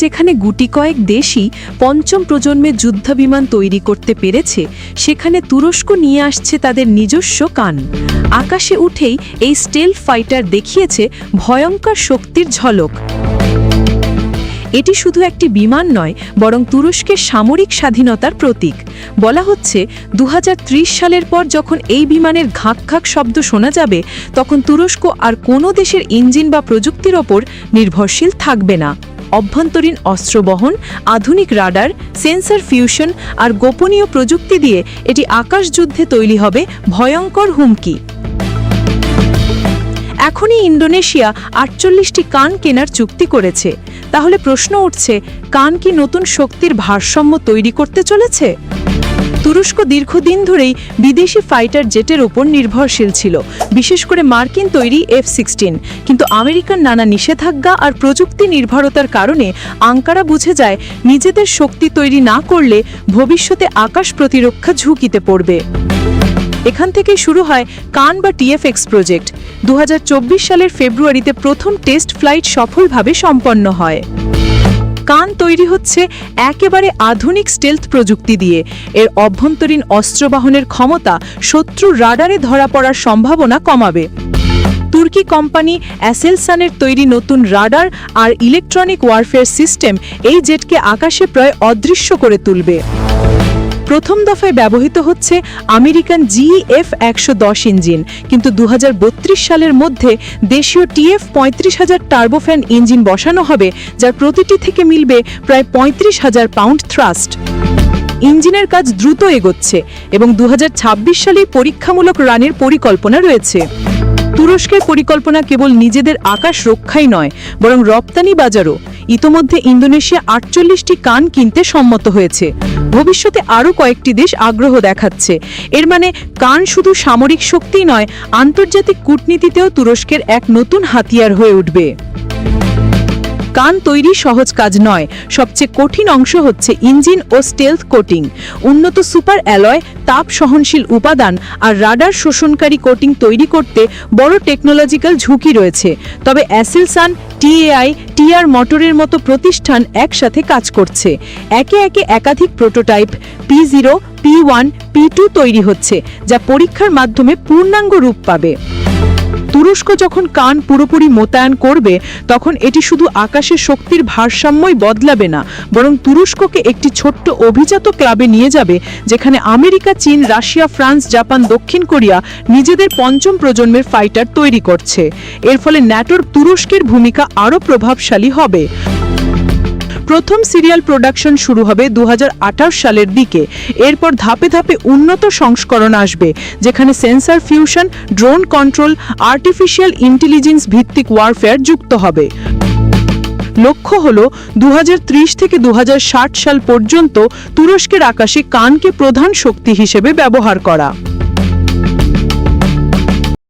যেখানে গুটি কয়েক দেশই পঞ্চম প্রজন্মের যুদ্ধবিমান তৈরি করতে পেরেছে, সেখানে তুরস্ক নিয়ে আসছে তাদের নিজস্ব কান। আকাশে উঠেই এই স্টেল ফাইটার দেখিয়েছে ভয়ঙ্কর শক্তির ঝলক। এটি শুধু একটি বিমান নয়, বরং তুরস্কের সামরিক স্বাধীনতার প্রতীক। বলা হচ্ছে দু হাজার ত্রিশ সালের পর যখন এই বিমানের ঘাক ঘাক শব্দ শোনা যাবে, তখন তুরস্ক আর কোনো দেশের ইঞ্জিন বা প্রযুক্তির ওপর নির্ভরশীল থাকবে না। অভ্যন্তরীণ অস্ত্র বহন আধুনিক রাডার, সেন্সার ফিউশন আর গোপনীয় প্রযুক্তি দিয়ে এটি আকাশ যুদ্ধে তৈরি হবে ভয়ঙ্কর হুমকি। এখনই ইন্দোনেশিয়া আটচল্লিশটি কান কেনার চুক্তি করেছে। তাহলে প্রশ্ন উঠছে, কান কি নতুন শক্তির ভারসাম্য তৈরি করতে চলেছে? তুরস্ক দীর্ঘদিন ধরেই বিদেশি ফাইটার জেটের ওপর নির্ভরশীল ছিল, বিশেষ করে মার্কিন তৈরি এফ সিক্সটিন। কিন্তু আমেরিকার নানা নিষেধাজ্ঞা আর প্রযুক্তি নির্ভরতার কারণে আঙ্কারা বুঝে যায়, নিজেদের শক্তি তৈরি না করলে ভবিষ্যতে আকাশ প্রতিরক্ষা ঝুঁকিতে পড়বে। এখান থেকে শুরু হয় কান বা টিএফএক্স প্রজেক্ট। দু হাজার চব্বিশ সালের ফেব্রুয়ারিতে প্রথম টেস্ট ফ্লাইট সফলভাবে সম্পন্ন হয়। কান তৈরি হচ্ছে একেবারে আধুনিক স্টেলথ প্রযুক্তি দিয়ে। এর অভ্যন্তরীণ অস্ত্র বাহনের ক্ষমতা শত্রুর রাডারে ধরা পড়ার সম্ভাবনা কমাবে। তুর্কি কোম্পানি অ্যাসেলসানের তৈরি নতুন রাডার আর ইলেকট্রনিক ওয়ারফেয়ার সিস্টেম এই জেটকে আকাশে প্রায় অদৃশ্য করে তুলবে। প্রথম দফায় ব্যবহৃত হচ্ছে আমেরিকান জিএফ একশো দশ ইঞ্জিন, কিন্তু দু হাজার বত্রিশ সালের মধ্যে দেশীয় টিএফ পঁয়ত্রিশ হাজার টার্বোফ্যান ইঞ্জিন বসানো হবে, যার প্রতিটি থেকে মিলবে প্রায় পঁয়ত্রিশ হাজার পাউন্ড থ্রাস্ট। ইঞ্জিনের কাজ দ্রুত এগোচ্ছে এবং দু সালে পরীক্ষামূলক রানের পরিকল্পনা রয়েছে। তুরস্কের পরিকল্পনা কেবল নিজেদের আকাশ রক্ষাই নয়, বরং রপ্তানি বাজারও। ইতোমধ্যে ইন্দোনেশিয়া আটচল্লিশটি কান কিনতে সম্মত হয়েছে। ভবিষ্যতে আরও কয়েকটি দেশ আগ্রহ দেখাচ্ছে। এর মানে কান শুধু সামরিক শক্তি নয়, আন্তর্জাতিক কূটনীতিতেও তুরস্কের এক নতুন হাতিয়ার হয়ে উঠবে। কান তৈরি সহজ কাজ নয়। সবচেয়ে কঠিন অংশ হচ্ছে ইঞ্জিন ও স্টেলথ কোটিং উন্নত সুপার অ্যালয়, তাপ সহনশীল উপাদান আর রাডার শোষণকারী কোটিং তৈরি করতে বড় টেকনোলজিক্যাল ঝুঁকি রয়েছে। তবে অ্যাসেলসান টিএআই টিআর মোটরের মতো প্রতিষ্ঠান একসাথে কাজ করছে। একে একে একাধিক prototype P zero, P one, P two তৈরি হচ্ছে, যা পরীক্ষার মাধ্যমে পূর্ণাঙ্গ রূপ পাবে। তুরস্ক যখন কান পুরোপুরি মোতায়েন করবে, তখন এটি শুধু আকাশের শক্তির ভারসাম্যই বদলাবে না, বরং তুরস্ককে একটি ছোট্ট অভিজাত ক্লাবে নিয়ে যাবে, যেখানে আমেরিকা, চীন, রাশিয়া, ফ্রান্স, জাপান, দক্ষিণ কোরিয়া নিজেদের পঞ্চম প্রজন্মের ফাইটার তৈরি করছে। এর ফলে ন্যাটোর তুরস্কের ভূমিকা আরও প্রভাবশালী হবে। প্রথম সিরিয়াল প্রোডাকশন শুরু হবে দু হাজার আঠাশ সালের দিকে। এরপর ধাপে ধাপে উন্নত সংস্করণ আসবে, যেখানে sensor fusion, drone control, artificial intelligence ভিত্তিক ওয়ারফেয়ার যুক্ত হবে। লক্ষ্য হল দু হাজার ত্রিশ থেকে দু হাজার ষাট সাল পর্যন্ত তুরস্কের আকাশে কানকে প্রধান শক্তি হিসেবে ব্যবহার করা।